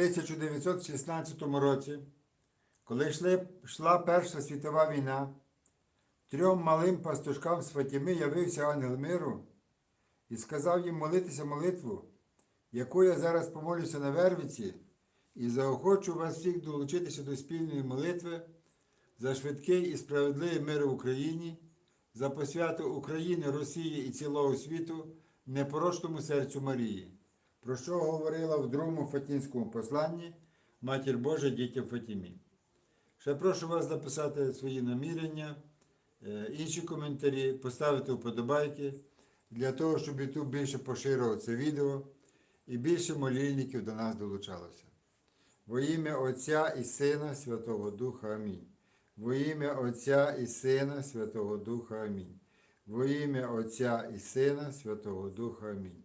1916 році, коли йшли, йшла Перша світова війна, трьом малим пастушкам з явився ангел миру і сказав їм молитися молитву, яку я зараз помолюся на Вервиці, і заохочу вас всіх долучитися до спільної молитви за швидкий і справедливий мир в Україні, за посвяту України, Росії і цілого світу непорочному серцю Марії, про що говорила в другому Фатінському посланні Матір Божа дітям Фатімі. Ще прошу вас написати свої намірення, е, інші коментарі, поставити вподобайки для того, щоб YouTube більше поширював це відео і більше молільників до нас долучалося. Во ім'я Отця і Сина Святого Духа Амінь. Во ім'я Отця і Сина Святого Духа Амінь. Во ім'я Отця і Сина Святого Духа Амінь.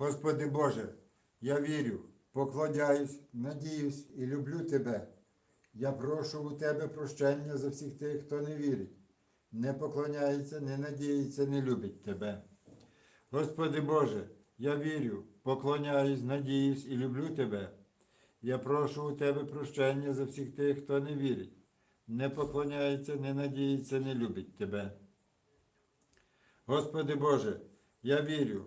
Господи Боже, я вірю, поклоняюсь, надіюсь і люблю Тебе. Я прошу у Тебе прощення за всіх тих, хто не вірить, не поклоняється, не надіється, не любить Тебе. Господи Боже, я вірю, поклоняюсь, надіюсь і люблю Тебе. Я прошу у Тебе прощення за всіх тих, хто не вірить, не поклоняється, не надіється, не любить Тебе. Господи Боже, я вірю,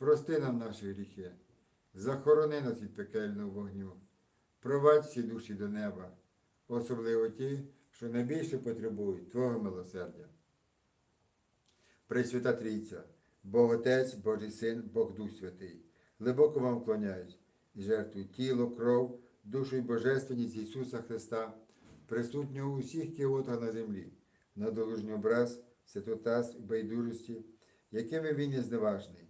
прости нам наші гріхи, захорони нас від пекельного вогню, провадь всі душі до неба, особливо ті, що найбільше потребують Твого милосердя. Пресвята Трійця, Бог Отець, Божий Син, Бог Дух Святий, глибоко вам вклоняюсь і жертвую тіло, кров, душу і божественність Ісуса Христа, присутнього у всіх кіотах на землі, на долужній образ, святотаз і байдужості, якими він є зневажний,